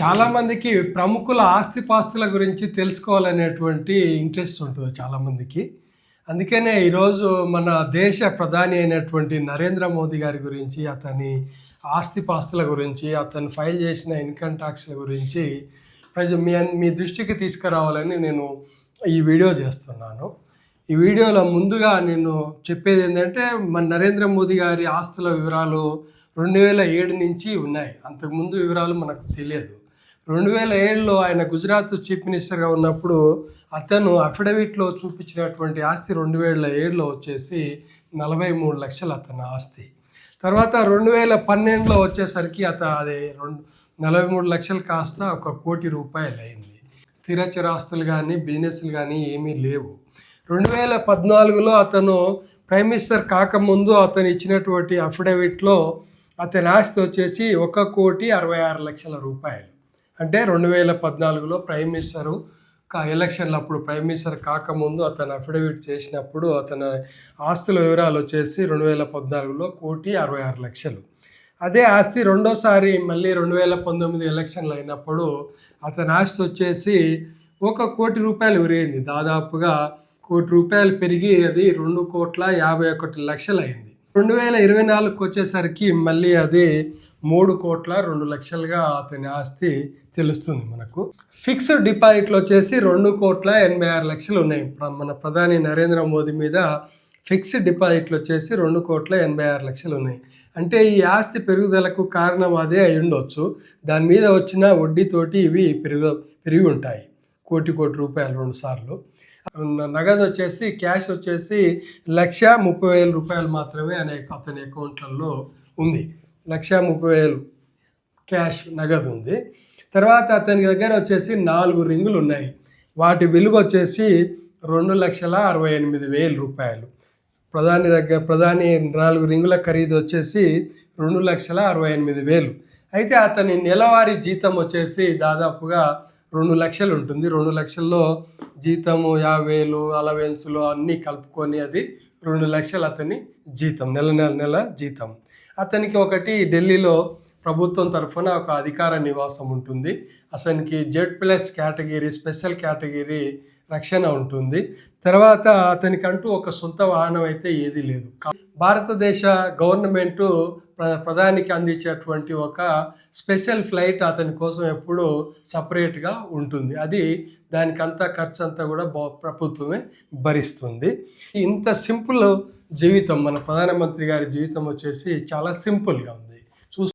చాలామందికి ప్రముఖుల ఆస్తిపాస్తుల గురించి తెలుసుకోవాలనేటువంటి ఇంట్రెస్ట్ ఉంటుంది చాలామందికి అందుకనే ఈరోజు మన దేశ ప్రధాని అయినటువంటి నరేంద్ర మోదీ గారి గురించి అతని ఆస్తిపాస్తుల గురించి అతను ఫైల్ చేసిన ఇన్కమ్ ట్యాక్స్ల గురించి ప్రజ మీ మీ దృష్టికి తీసుకురావాలని నేను ఈ వీడియో చేస్తున్నాను. ఈ వీడియోలో ముందుగా నేను చెప్పేది ఏంటంటే మన నరేంద్ర మోదీ గారి ఆస్తుల వివరాలు రెండు వేల ఏడు నుంచి ఉన్నాయి. అంతకుముందు వివరాలు మనకు తెలియదు. రెండు వేల ఏడులో ఆయన గుజరాత్ చీఫ్ మినిస్టర్గా ఉన్నప్పుడు అతను అఫిడవిట్లో చూపించినటువంటి ఆస్తి రెండు వేల ఏడులో వచ్చేసి నలభై మూడు లక్షలు అతని ఆస్తి. తర్వాత రెండు వేల పన్నెండులో వచ్చేసరికి అత అది రెండు నలభై మూడు లక్షలు కాస్త ఒక కోటి రూపాయలు అయింది. స్థిర చిరాస్తులు కానీ బిజినెస్లు కానీ ఏమీ లేవు. రెండు వేల పద్నాలుగులో అతను ప్రైమ్ మినిస్టర్ కాకముందు అతను ఇచ్చినటువంటి అఫిడవిట్లో అతని ఆస్తి వచ్చేసి ఒక కోటి అరవై ఆరు లక్షల రూపాయలు. అంటే రెండు వేల పద్నాలుగులో ప్రైమ్ మినిస్టరు కా ఎలక్షన్లు అప్పుడు ప్రైమ్ మినిస్టర్ కాకముందు అతను అఫిడవిట్ చేసినప్పుడు అతని ఆస్తుల వివరాలు వచ్చేసి రెండు వేల పద్నాలుగులో కోటి అరవై ఆరు లక్షలు. అదే ఆస్తి రెండోసారి మళ్ళీ రెండు వేల పంతొమ్మిది ఎలక్షన్లు అయినప్పుడు అతని ఆస్తి వచ్చేసి ఒక కోటి రూపాయలు విరిగింది. దాదాపుగా కోటి రూపాయలు పెరిగి అది రెండు కోట్ల యాభై ఒకటి లక్షలు అయింది. రెండు వేల ఇరవై నాలుగుకి వచ్చేసరికి మళ్ళీ అది మూడు కోట్ల రెండు లక్షలుగా అతని ఆస్తి తెలుస్తుంది మనకు. ఫిక్స్డ్ డిపాజిట్లు వచ్చేసి రెండు కోట్ల ఎనభై ఆరు లక్షలు ఉన్నాయి. ప్ర- మన ప్రధాని నరేంద్ర మోదీ మీద ఫిక్స్డ్ డిపాజిట్లు వచ్చేసి రెండు కోట్ల ఎనభై ఆరు లక్షలు ఉన్నాయి. అంటే ఈ ఆస్తి పెరుగుదలకు కారణం అదే అయి ఉండొచ్చు. దాని మీద వచ్చిన వడ్డీతోటి ఇవి పెరుగు పెరిగి ఉంటాయి. కోటి కోటి రూపాయలు రెండు సార్లు. నగదు వచ్చేసి క్యాష్ వచ్చేసి లక్ష ముప్పై వేల రూపాయలు మాత్రమే అనే అతని అకౌంట్లలో ఉంది. లక్ష ముప్పై వేలు క్యాష్ నగదు ఉంది తర్వాత అతని దగ్గర వచ్చేసి నాలుగు రింగులు ఉన్నాయి వాటి విలువ వచ్చేసి రెండు లక్షల అరవై ఎనిమిది వేల రూపాయలు. ప్రధాని దగ్గర ప్రధాని నాలుగు రింగుల ఖరీదు వచ్చేసి రెండు లక్షల అరవై ఎనిమిది వేలు. అయితే అతని నెలవారీ జీతం వచ్చేసి దాదాపుగా రెండు లక్షలు ఉంటుంది రెండు లక్షల్లో జీతము యాభై వేలు అలవెన్సులు అన్నీ కలుపుకొని అది రెండు లక్షలు అతని జీతం నెల నెల నెల జీతం. అతనికి ఒకటి ఢిల్లీలో ప్రభుత్వం తరఫున ఒక అధికార నివాసం ఉంటుంది. అతనికి Z plus category special category రక్షణ ఉంటుంది. తర్వాత అతనికంటూ ఒక సొంత వాహనం అయితే ఏదీ లేదు. భారతదేశ గవర్నమెంటు ప్రధానికి అందించేటువంటి ఒక స్పెషల్ ఫ్లైట్ అతని కోసం ఎప్పుడూ సపరేట్గా ఉంటుంది. అది దానికంతా ఖర్చు అంతా కూడా ప్రభుత్వమే భరిస్తుంది. ఇంత సింపుల్ జీవితం మన ప్రధానమంత్రి గారి జీవితం వచ్చేసి చాలా సింపుల్గా ఉంది.